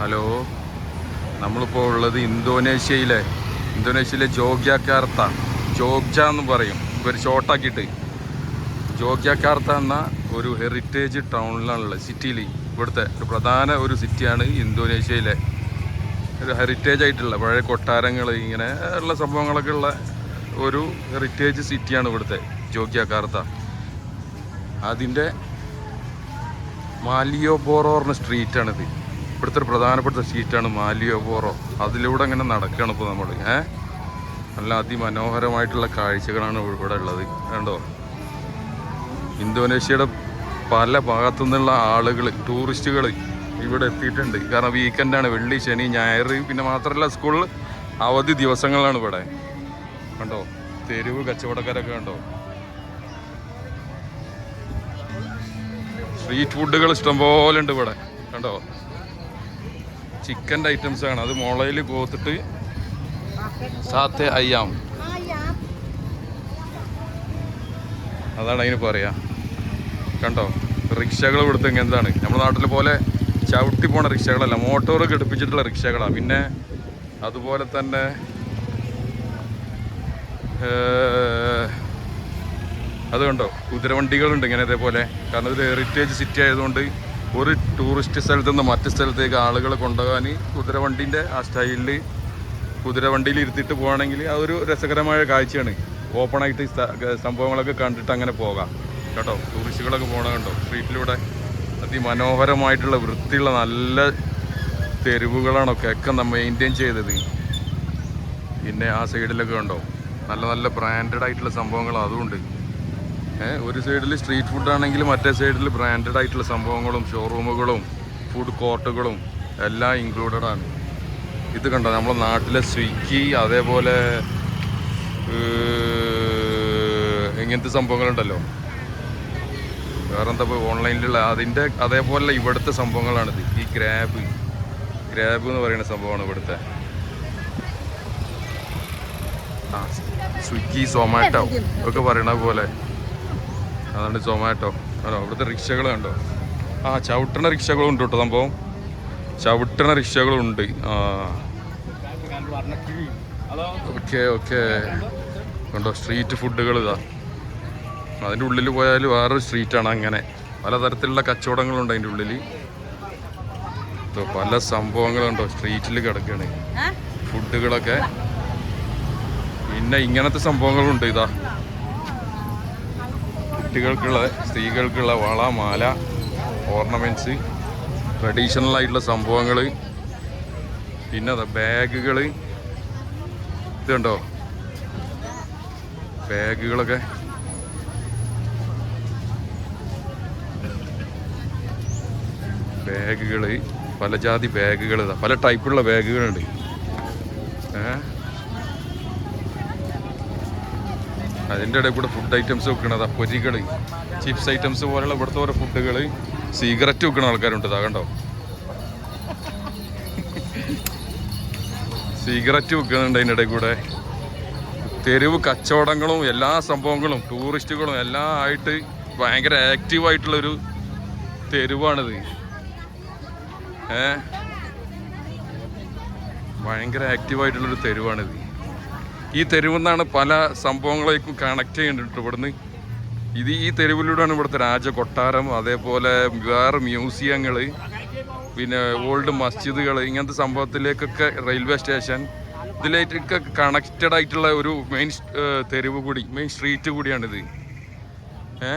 Hello. നമ്മളിപ്പോൾ ഉള്ളത് ഇന്തോനേഷ്യയിലെ ഇന്തോനേഷ്യയിലെ ജോഗ്യാക്കാർത്ത ജോഗ്ജ എന്ന് പറയും. ഇവർ ഷോർട്ടാക്കിയിട്ട്. ജോഗ്യാക്കാർത്ത എന്ന ഒരു ഹെറിറ്റേജ് ടൗണിലാണുള്ളത് സിറ്റിയിൽ ഇവിടുത്തെ ഒരു പ്രധാന ഒരു സിറ്റിയാണ് ഇന്തോനേഷ്യയിലെ. ഒരു ഹെറിറ്റേജ് ആയിട്ടുള്ള പഴയ കൊട്ടാരങ്ങൾ ഇങ്ങനെ ഉള്ള സംഭവങ്ങളൊക്കെ ഉള്ള ഒരു ഹെറിറ്റേജ് സിറ്റിയാണ് ഇവിടുത്തെ ജോഗ്യാക്കാർത്ത അതിന്റെ മാലിയോ പറഞ്ഞ സ്ട്രീറ്റാണിത് ഇവിടുത്തെ ഒരു പ്രധാനപ്പെട്ട സ്ട്രീറ്റാണ് മാലിയോബോറോ അതിലൂടെ അങ്ങനെ നടക്കുകയാണ് ഇപ്പോൾ നമ്മൾ ഏ? നല്ല അതിമനോഹരമായിട്ടുള്ള കാഴ്ചകളാണ് ഇവിടെ ഉള്ളത്. കണ്ടോ? ഇന്തോനേഷ്യയുടെ പല ഭാഗത്തു നിന്നുള്ള ആളുകൾ ടൂറിസ്റ്റുകൾ ഇവിടെ എത്തിയിട്ടുണ്ട്. കാരണം വീക്കെൻഡാണ് വെള്ളി ശനി ഞായർ പിന്നെ മാത്രമല്ല സ്കൂളിൽ അവധി ദിവസങ്ങളാണ് ഇവിടെ. കണ്ടോ? തെരുവ് കച്ചവടക്കാരൊക്കെ കണ്ടോ? സ്ട്രീറ്റ് ഫുഡുകൾ ഇഷ്ടംപോലെ ഉണ്ട് ഇവിടെ. കണ്ടോ? ചിക്കന്റെ ഐറ്റംസ് ആണ് അത് മുളയിൽ കോത്തിട്ട് സാത്തെ അയ്യാം. അതാണ് അതിന് പറയാ. കണ്ടോ? റിക്ഷകൾ കൊടുത്തെങ്കിൽ എന്താണ്? നമ്മുടെ നാട്ടിലെ പോലെ ചവിട്ടി പോണ റിക്ഷകളല്ല മോട്ടോർ ഘടിപ്പിച്ചിട്ടുള്ള റിക്ഷകളാണ് പിന്നെ അതുപോലെ തന്നെ അത് കണ്ടോ? കുതിരവണ്ടികളുണ്ട് ഇങ്ങനെ ഇതേപോലെ. കാരണം ഇതൊരു ഹെറിറ്റേജ് സിറ്റി ആയതുകൊണ്ട് ഒരു ടൂറിസ്റ്റ് സ്ഥലത്ത് നിന്ന് മറ്റു സ്ഥലത്തേക്ക് ആളുകളെ കൊണ്ടുപോകാൻ കുതിരവണ്ടിന്റെ ആ സ്റ്റൈലിൽ കുതിരവണ്ടിയിൽ ഇരുത്തിയിട്ട് പോകുകയാണെങ്കിൽ അതൊരു രസകരമായ കാഴ്ചയാണ്. ഓപ്പണായിട്ട് സംഭവങ്ങളൊക്കെ കണ്ടിട്ട് അങ്ങനെ പോകാം. കേട്ടോ? ടൂറിസ്റ്റുകളൊക്കെ പോകണ കണ്ടോ? സ്ട്രീറ്റിലൂടെ അതിമനോഹരമായിട്ടുള്ള വൃത്തിയുള്ള നല്ല തെരുവുകളാണൊക്കെ ഒക്കെ നമ്മൾ മെയിന്റെയിൻ ചെയ്തത്. പിന്നെ ആ സൈഡിലൊക്കെ കണ്ടോ? നല്ല നല്ല ബ്രാൻഡഡ് ആയിട്ടുള്ള സംഭവങ്ങൾ അതുമുണ്ട് ഒരു സൈഡിൽ സ്ട്രീറ്റ് ഫുഡ് ആണെങ്കിൽ മറ്റേ സൈഡിൽ ബ്രാൻഡഡ് ആയിട്ടുള്ള സംഭവങ്ങളും ഷോറൂമുകളും ഫുഡ് കോർട്ടുകളും എല്ലാം ഇൻക്ലൂഡഡ് ആണ്. ഇത് കണ്ടോ? നമ്മളെ നാട്ടിലെ സ്വിഗ്ഗി അതേപോലെ ഇങ്ങനത്തെ സംഭവങ്ങളുണ്ടല്ലോ. വേറെന്താ പോയി ഓൺലൈനിലുള്ള അതിന്റെ അതേപോലെ ഇവിടുത്തെ സംഭവങ്ങളാണിത്. ഈ ഗ്രാബ് ഗ്രാബ് എന്ന് പറയുന്ന സംഭവമാണ് ഇവിടുത്തെ. ആ സ്വിഗ്ഗി സൊമാറ്റോ ഒക്കെ പറയണ പോലെ. അതാണ് സൊമാറ്റോ. ഹലോ ഇവിടുത്തെ റിക്ഷകൾ കണ്ടോ? ആ ചവിട്ടണ റിക്ഷകളും ഉണ്ട് കേട്ടോ സംഭവം. ചവിട്ടണ റിക്ഷകളും ഉണ്ട്. ആ. Okay okay. കണ്ടോ സ്ട്രീറ്റ് ഫുഡുകൾ ഇതാ. അതിന്റെ ഉള്ളിൽ പോയാൽ വേറൊരു സ്ട്രീറ്റാണ് അങ്ങനെ. പലതരത്തിലുള്ള കച്ചവടങ്ങളുണ്ട് അതിന്റെ ഉള്ളിൽ പല സംഭവങ്ങളുണ്ടോ സ്ട്രീറ്റിൽ കിടക്കുകയാണ് ഫുഡുകളൊക്കെ. പിന്നെ ഇങ്ങനത്തെ സംഭവങ്ങളുണ്ട് ഇതാ. കുട്ടികൾക്കുള്ള സ്ത്രീകൾക്കുള്ള വള മാല ഓർണമെന്റ്സ് ട്രഡീഷണൽ ആയിട്ടുള്ള സംഭവങ്ങൾ പിന്നെ അതാ ബാഗുകൾ ഇതുണ്ടോ ബാഗുകളൊക്കെ. ബാഗുകൾ പല ജാതി ബാഗുകൾ പല ടൈപ്പുള്ള ബാഗുകളുണ്ട്. ഏ അതിന്റെ ഇടയിൽ കൂടെ ഫുഡ് ഐറ്റംസ് വെക്കണതാ പൊരികൾ ചിപ്സ് ഐറ്റംസ് പോലുള്ള ഇവിടുത്തെ ഓരോ ഫുഡുകൾ സിഗരറ്റ് വെക്കണ ആൾക്കാരുണ്ട് ഇതാ കണ്ടോ? സിഗരറ്റ് വെക്കുന്നുണ്ട് അതിന്റെ ഇടയിൽ കൂടെ. തെരുവ് കച്ചവടങ്ങളും എല്ലാ സംഭവങ്ങളും ടൂറിസ്റ്റുകളും എല്ലാം ആയിട്ട് ഭയങ്കര ആക്റ്റീവ് ആയിട്ടുള്ളൊരു തെരുവാണിത്. ഏ? ഭയങ്കര ആക്റ്റീവ് ആയിട്ടുള്ളൊരു തെരുവാണിത്. ഈ തെരുവിൽ നിന്നാണ് പല സംഭവങ്ങളേക്കും കണക്ട് ചെയ്യേണ്ടിട്ട് ഇവിടുന്ന്. ഇത് ഈ തെരുവിലൂടെയാണ് ഇവിടുത്തെ രാജകൊട്ടാരം അതേപോലെ വേറെ മ്യൂസിയങ്ങൾ പിന്നെ ഓൾഡ് മസ്ജിദുകൾ ഇങ്ങനത്തെ സംഭവത്തിലേക്കൊക്കെ റെയിൽവേ സ്റ്റേഷൻ ഇതിലേക്കൊക്കെ കണക്റ്റഡ് ആയിട്ടുള്ള ഒരു മെയിൻ തെരുവ് കൂടി മെയിൻ സ്ട്രീറ്റ് കൂടിയാണിത്. ഏ?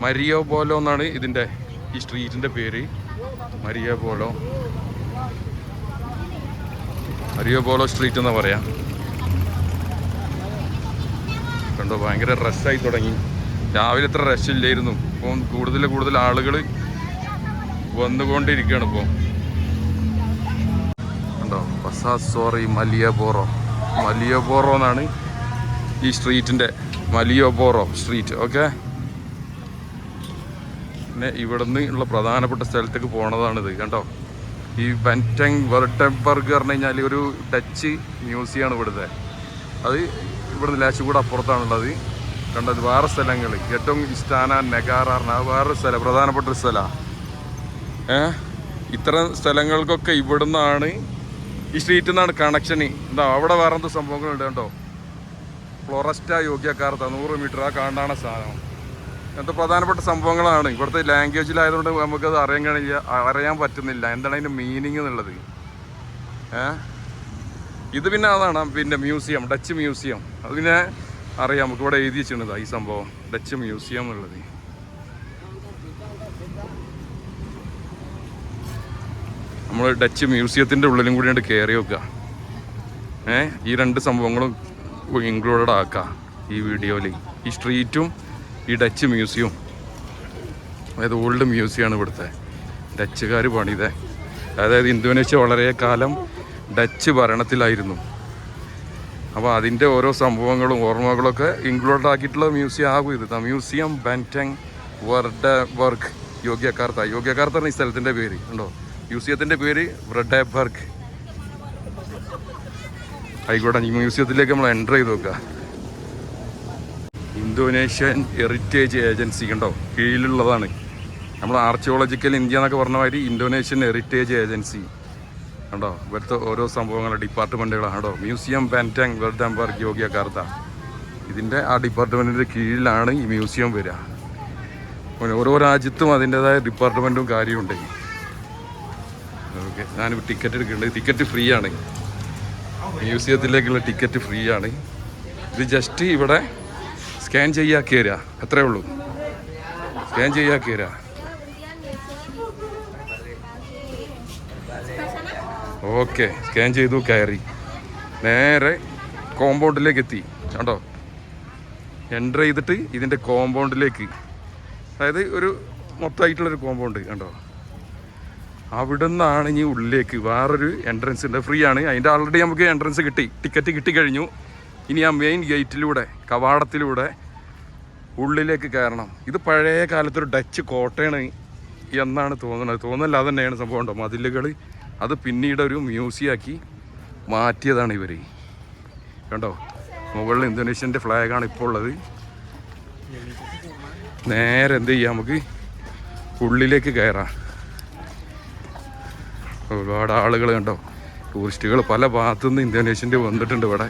മരിയോ പോലോ എന്നാണ് ഇതിന്റെ ഈ സ്ട്രീറ്റിന്റെ പേര്. മരിയോ പോലോ. പോലോ സ്ട്രീറ്റ് എന്നാ പറയാം. കണ്ടോ ഭയങ്കര റഷായി തുടങ്ങി. രാവിലെ ഇത്ര റഷ് ഇല്ലായിരുന്നു. ഇപ്പം കൂടുതൽ കൂടുതൽ ആളുകൾ വന്നുകൊണ്ടിരിക്കുകയാണ് ഇപ്പോൾ കണ്ടോ ബസാ സോറി മലിയബോറോ മലിയബോറോ എന്നാണ് ഈ സ്ട്രീറ്റിന്റെ മലിയോബോറോ സ്ട്രീറ്റ് ഓക്കെ പിന്നെ ഇവിടുന്ന് ഉള്ള പ്രധാനപ്പെട്ട സ്ഥലത്തേക്ക് പോണതാണിത് കണ്ടോ? ഈ ബെന്റങ് വെർട്ടബർഗ് പറഞ്ഞു കഴിഞ്ഞാൽ ഒരു ഡച്ച് മ്യൂസിയമാണ് ഇവിടുത്തെ. അത് ഇവിടുന്ന് ലാച്ചുകൂടെ അപ്പുറത്താണുള്ളത്. കണ്ടത് വേറെ സ്ഥലങ്ങൾ ഏറ്റവും ഇഷ്ടാന നെഗാറ വേറൊരു സ്ഥലം പ്രധാനപ്പെട്ട ഒരു സ്ഥലമാണ് ഏ? ഇത്തരം സ്ഥലങ്ങൾക്കൊക്കെ ഇവിടുന്നാണ് ഈ സ്ട്രീറ്റിൽ നിന്നാണ് കണക്ഷൻ എന്താ അവിടെ വേറെ എന്ത് സംഭവങ്ങളുണ്ട് കേട്ടോ ഫ്ലോറസ്റ്റ യോഗ്യക്കാർത്ത നൂറ് മീറ്റർ ആ കാണാണ് സാധനം. അങ്ങനത്തെ പ്രധാനപ്പെട്ട സംഭവങ്ങളാണ്. ഇവിടുത്തെ ലാംഗ്വേജിലായതുകൊണ്ട് നമുക്കത് അറിയാൻ കഴിയില്ല അറിയാൻ പറ്റുന്നില്ല. എന്താണ് അതിന്റെ മീനിങ് എന്നുള്ളത്? ഇത് പിന്നെ അതാണ് പിന്നെ മ്യൂസിയം ഡച്ച് മ്യൂസിയം അത് പിന്നെ അറിയാം. നമുക്ക് ഇവിടെ എഴുതി വെച്ചിട്ടുണ്ട് ഈ സംഭവം. ഡച്ച് മ്യൂസിയം എന്നുള്ളത്. നമ്മൾ ഡച്ച് മ്യൂസിയത്തിന്റെ ഉള്ളിലും കൂടി കൂടിയാണ് കയറി വെക്കുക ഏ? ഈ രണ്ട് സംഭവങ്ങളും ഇൻക്ലൂഡഡ് ആക്കുക ഈ വീഡിയോയിൽ ഈ സ്ട്രീറ്റും ഈ ഡച്ച് മ്യൂസിയം അതായത് ഓൾഡ് മ്യൂസിയമാണ് ഇവിടുത്തെ. ഡച്ചുകാർ പണിതേ. അതായത് ഇന്തോനേഷ്യ വളരെ കാലം ഡച്ച് ഭരണത്തിലായിരുന്നു. അപ്പോൾ അതിന്റെ ഓരോ സംഭവങ്ങളും ഓർമ്മകളൊക്കെ ഇൻക്ലൂഡ് ആക്കിയിട്ടുള്ള മ്യൂസിയം ആകും ഇത് museum Benteng Vredeburg Yogyakarta Yogyakarta ഈ സ്ഥലത്തിന്റെ പേര് ഉണ്ടോ മ്യൂസിയത്തിന്റെ പേര് വ്രഡബർഗ് ആയിക്കോട്ടെ ഈ മ്യൂസിയത്തിലേക്ക് നമ്മൾ എന്റർ ചെയ്ത് നോക്കുക. ഇന്തോനേഷ്യൻ ഹെറിറ്റേജ് ഏജൻസി കണ്ടോ? കീഴിലുള്ളതാണ്. നമ്മൾ ആർച്ചിയോളജിക്കൽ ഇന്ത്യ എന്നൊക്കെ പറഞ്ഞ മാതിരി ഇന്തോനേഷ്യൻ ഹെറിറ്റേജ് ഏജൻസി. കണ്ടോ? ഇവിടുത്തെ ഓരോ സംഭവങ്ങളുടെ ഡിപ്പാർട്ട്മെന്റുകളാണ് കേട്ടോ മ്യൂസിയം പാന്റാങ് വെർഡംബർഗ് യോഗ്യ കാർത്ത ഇതിന്റെ ആ ഡിപ്പാർട്ട്മെന്റിന്റെ കീഴിലാണ് ഈ മ്യൂസിയം വരിക. ഓരോ രാജ്യത്തും അതിന്റെതായ ഡിപ്പാർട്ട്മെന്റും കാര്യമുണ്ട്. ഓക്കെ. ഞാനിപ്പോൾ ടിക്കറ്റ് എടുക്കുന്നുണ്ട്. ടിക്കറ്റ് ഫ്രീ ആണ്. മ്യൂസിയത്തിലേക്കുള്ള ടിക്കറ്റ് ഫ്രീ ആണ്. ഇത് ജസ്റ്റ് ഇവിടെ സ്കാൻ ചെയ്യാ കയറ അത്രേ ഉള്ളൂ. സ്കാൻ ചെയ്യാ കയറ ഓക്കെ സ്കാൻ ചെയ്തു കയറി. നേരെ കോമ്പൗണ്ടിലേക്ക് എത്തി. കണ്ടോ? എന്റർ ചെയ്തിട്ട് ഇതിന്റെ കോമ്പൗണ്ടിലേക്ക്. അതായത് ഒരു മൊത്തമായിട്ടുള്ളൊരു കോമ്പൗണ്ട് കണ്ടോ? അവിടെ നിന്നാണ് ഇനി ഉള്ളിലേക്ക്. വേറൊരു എൻട്രൻസ് ഉണ്ട് ഫ്രീ ആണ്. അതിന്റെ ആൾറെഡി നമുക്ക് എൻട്രൻസ് കിട്ടി. ടിക്കറ്റ് കിട്ടിക്കഴിഞ്ഞു ഇനി ആ മെയിൻ ഗേറ്റിലൂടെ കവാടത്തിലൂടെ ഉള്ളിലേക്ക് കയറണം. ഇത് പഴയ കാലത്തൊരു ഡച്ച് കോട്ടയാണ് എന്നാണ് തോന്നുന്നത്. തോന്നല്ല അത് തന്നെയാണ് സംഭവം ഉണ്ടോ മതിലുകൾ അത് പിന്നീട് ഒരു മ്യൂസിയമാക്കി മാറ്റിയതാണ് ഇവർ കണ്ടോ? മുകളിൽ ഇന്തോനേഷ്യന്റെ ഫ്ലാഗാണ് ഇപ്പോൾ ഉള്ളത്. നേരെ എന്ത് ചെയ്യാം നമുക്ക്? ഉള്ളിലേക്ക് കയറാം. ഒരുപാട് ആളുകൾ കണ്ടോ? ടൂറിസ്റ്റുകൾ പല ഭാഗത്തുനിന്ന് ഇന്തോനേഷ്യന്റെ വന്നിട്ടുണ്ട് ഇവിടെ.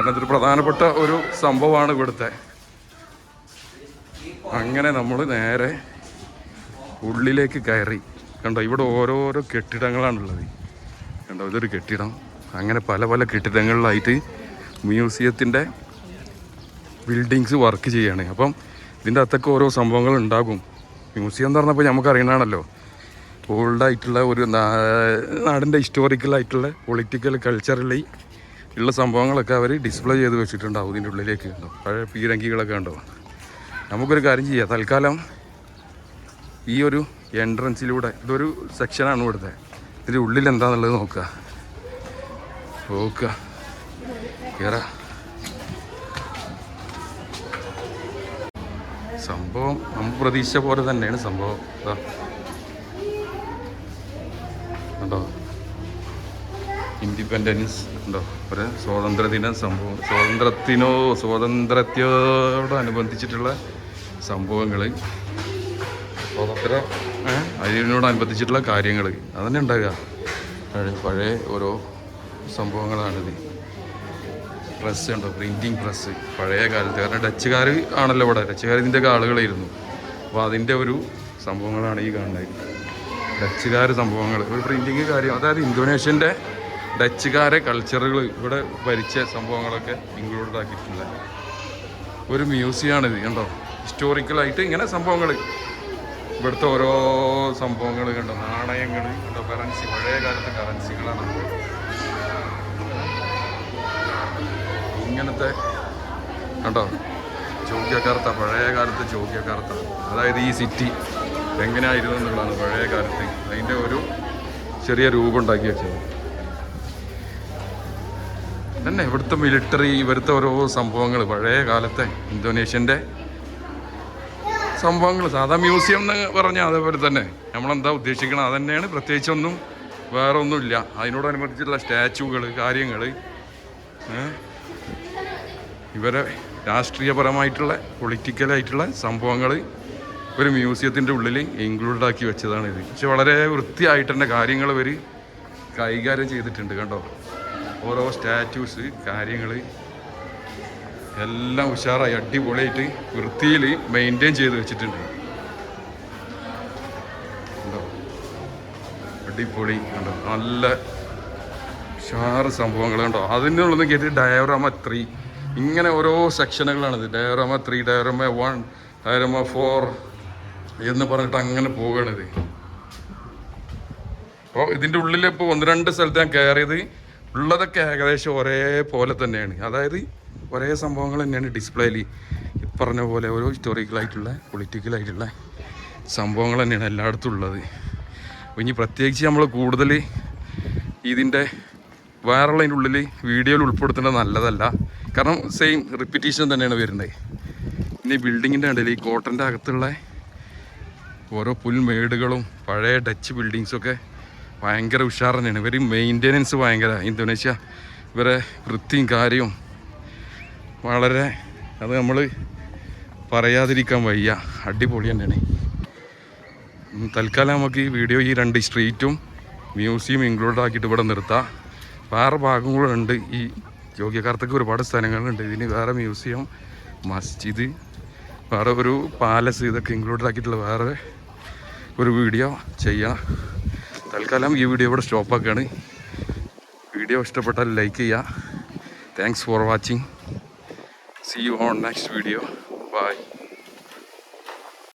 കാരണം ഇതൊരു പ്രധാനപ്പെട്ട ഒരു സംഭവമാണ് ഇവിടുത്തെ. അങ്ങനെ നമ്മൾ നേരെ ഉള്ളിലേക്ക് കയറി. കണ്ടോ ഇവിടെ ഓരോരോ കെട്ടിടങ്ങളാണുള്ളത്. കണ്ടോ ഇതൊരു കെട്ടിടം. അങ്ങനെ പല പല കെട്ടിടങ്ങളിലായിട്ട് മ്യൂസിയത്തിന്റെ ബിൽഡിങ്സ് വർക്ക് ചെയ്യാണ്. അപ്പം ഇതിന്റെ അകത്തൊക്കെ ഓരോ സംഭവങ്ങൾ ഉണ്ടാകും. മ്യൂസിയം എന്ന് പറഞ്ഞപ്പോൾ നമുക്ക് അറിയണമാണല്ലോ ഓൾഡായിട്ടുള്ള ഒരു നാടിന്റെ ഹിസ്റ്റോറിക്കലായിട്ടുള്ള പൊളിറ്റിക്കൽ കൾച്ചറലി ഉള്ള സംഭവങ്ങളൊക്കെ അവർ ഡിസ്പ്ലേ ചെയ്ത് വെച്ചിട്ടുണ്ടാവും ഇതിന്റെ ഉള്ളിലേക്ക്. ഉണ്ടോ പഴയ പീരങ്കികളൊക്കെ ഉണ്ടോ നമുക്കൊരു കാര്യം ചെയ്യാം. തൽക്കാലം ഈ ഒരു എൻട്രൻസിലൂടെ ഇതൊരു സെക്ഷനാണ് ഇവിടുത്തെ. ഇതിന്റെ ഉള്ളിൽ എന്താണെന്നുള്ളത് നോക്കുക. നോക്കുക. കയറാ സംഭവം നമ്മൾ പ്രതീക്ഷിച്ച പോലെ തന്നെയാണ് സംഭവം. ഉണ്ടോ ഇൻഡിപെൻഡൻസ് ഉണ്ടോ? ഒരു സ്വാതന്ത്ര്യദിന സംഭവം. സ്വാതന്ത്ര്യത്തിനോ സ്വാതന്ത്ര്യത്തോടനുബന്ധിച്ചിട്ടുള്ള സംഭവങ്ങൾ സ്വാതന്ത്ര്യ? അതിനോടനുബന്ധിച്ചിട്ടുള്ള കാര്യങ്ങൾ അതന്നെ ഉണ്ടാകുക പഴയ ഓരോ സംഭവങ്ങളാണിത്. പ്രസ് ഉണ്ടോ? പ്രിന്റിങ് പ്രസ് പഴയ കാലത്ത്. കാരണം ഡച്ചുകാർ ആണല്ലോ ഇവിടെ. ഡച്ചുകാർ ഇതിന്റെയൊക്കെ ആളുകളായിരുന്നു. അപ്പോൾ അതിന്റെ ഒരു സംഭവങ്ങളാണ് ഈ കാണുന്നത്. ഡച്ചുകാർ സംഭവങ്ങൾ ഒരു പ്രിന്റിങ് കാര്യം. അതായത് ഇന്തോനേഷ്യന്റെ ഡച്ചുകാരെ കൾച്ചറുകൾ ഇവിടെ ഭരിച്ച സംഭവങ്ങളൊക്കെ ഇൻക്ലൂഡഡ് ആക്കിയിട്ടുണ്ട്. ഒരു മ്യൂസിയമാണിത് കണ്ടോ? ഹിസ്റ്റോറിക്കലായിട്ട് ഇങ്ങനെ സംഭവങ്ങൾ ഇവിടുത്തെ ഓരോ സംഭവങ്ങൾ കണ്ടോ? നാണയങ്ങൾ കണ്ടോ? കറൻസി പഴയ കാലത്തെ കറൻസികളാണ് ഇങ്ങനത്തെ കണ്ടോ? ചോദ്യക്കാർത്ത പഴയ കാലത്തെ ചോദ്യക്കാർത്ത. അതായത് ഈ സിറ്റി എങ്ങനെയായിരുന്നു എന്നുള്ളതാണ് പഴയ കാലത്ത് അതിന്റെ ഒരു ചെറിയ രൂപം ഉണ്ടാക്കി വെച്ചത്. തന്നെ. ഇവിടുത്തെ മിലിറ്ററി ഇവിടുത്തെ ഓരോ സംഭവങ്ങൾ പഴയ കാലത്തെ ഇന്തോനേഷ്യന്റെ സംഭവങ്ങൾ സാധാ മ്യൂസിയം എന്ന് പറഞ്ഞാൽ അതേപോലെ തന്നെ. നമ്മളെന്താ ഉദ്ദേശിക്കണം അത് തന്നെയാണ് പ്രത്യേകിച്ചൊന്നും വേറെ ഒന്നുമില്ല അതിനോടനുബന്ധിച്ചുള്ള സ്റ്റാച്ചുകൾ കാര്യങ്ങൾ ഇവരെ രാഷ്ട്രീയപരമായിട്ടുള്ള പൊളിറ്റിക്കലായിട്ടുള്ള സംഭവങ്ങൾ ഒരു മ്യൂസിയത്തിന്റെ ഉള്ളിൽ ഇൻക്ലൂഡ് ആക്കി വെച്ചതാണ് ഇത് പക്ഷെ വളരെ വൃത്തിയായിട്ട് തന്നെ കാര്യങ്ങൾ ഇവർ കൈകാര്യം ചെയ്തിട്ടുണ്ട് കണ്ടോ? ഓരോ സ്റ്റാറ്റ്യൂസ് കാര്യങ്ങൾ എല്ലാം ഉഷാറായി അടിപൊളിയായിട്ട് വൃത്തിയിൽ മെയിന്റെയിൻ ചെയ്ത് വെച്ചിട്ടുണ്ട്. കണ്ടോ? അടിപൊളി കണ്ടോ? നല്ല ഉഷാറ് സംഭവങ്ങൾ കണ്ടോ? അതിനുള്ളതെന്ന് കേട്ടിട്ട് ഡയറമ ത്രീ ഇങ്ങനെ ഓരോ സെക്ഷനുകളാണിത് diorama three diorama one diorama four എന്ന് പറഞ്ഞിട്ട് അങ്ങനെ പോവുകയാണിത് അപ്പോൾ ഇതിന്റെ ഉള്ളിൽ ഇപ്പോൾ ഒന്ന് രണ്ട് സ്ഥലത്ത് ഞാൻ കയറിയത് ഉള്ളതൊക്കെ ഏകദേശം ഒരേപോലെ തന്നെയാണ്. അതായത് ഒരേ സംഭവങ്ങൾ തന്നെയാണ് ഡിസ്പ്ലേയിൽ പറഞ്ഞ പോലെ ഓരോ ഹിസ്റ്റോറിക്കലായിട്ടുള്ള പൊളിറ്റിക്കലായിട്ടുള്ള സംഭവങ്ങൾ തന്നെയാണ് എല്ലായിടത്തും ഉള്ളത്. ഇനി പ്രത്യേകിച്ച് നമ്മൾ കൂടുതൽ ഇതിന്റെ വേറുള്ളതിന്റെ ഉള്ളിൽ വീഡിയോയിൽ ഉൾപ്പെടുത്തേണ്ടത് നല്ലതല്ല. കാരണം സെയിം റിപ്പീറ്റേഷൻ തന്നെയാണ് വരുന്നത് ഇനി ബിൽഡിങ്ങിന്റെ ഇടയിൽ ഈ കോട്ടന്റെ അകത്തുള്ള ഓരോ പുൽമേടുകളും പഴയ ഡച്ച് ബിൽഡിങ്സൊക്കെ ഭയങ്കര ഉഷാർ തന്നെയാണ്. ഇവർ മെയിന്റെനൻസ് ഭയങ്കര. ഇന്തോനേഷ്യ ഇവരെ വൃത്തിയും കാര്യവും വളരെ അത് നമ്മൾ പറയാതിരിക്കാൻ വയ്യ. അടിപൊളി തന്നെയാണ്. തൽക്കാലം നമുക്ക് ഈ വീഡിയോ ഈ രണ്ട് സ്ട്രീറ്റും മ്യൂസിയം ഇൻക്ലൂഡ് ആക്കിയിട്ട് ഇവിടെ നിർത്താം. വേറെ ഭാഗം കൂടെ ഭാഗങ്ങളുണ്ട് ഈ യോഗ്യക്കാർക്കൊക്കെ ഒരുപാട് സ്ഥലങ്ങളുണ്ട്. ഇതിന് വേറെ മ്യൂസിയം മസ്ജിദ് വേറെ ഒരു പാലസ് ഇതൊക്കെ ഇൻക്ലൂഡ് ആക്കിയിട്ടുള്ള വേറെ ഒരു വീഡിയോ ചെയ്യാം. തൽക്കാലം ഈ വീഡിയോ ഇവിടെ സ്റ്റോപ്പാക്കുകയാണ് വീഡിയോ ഇഷ്ടപ്പെട്ടാൽ ലൈക്ക് ചെയ്യുക. Thanks for watching see you on next video bye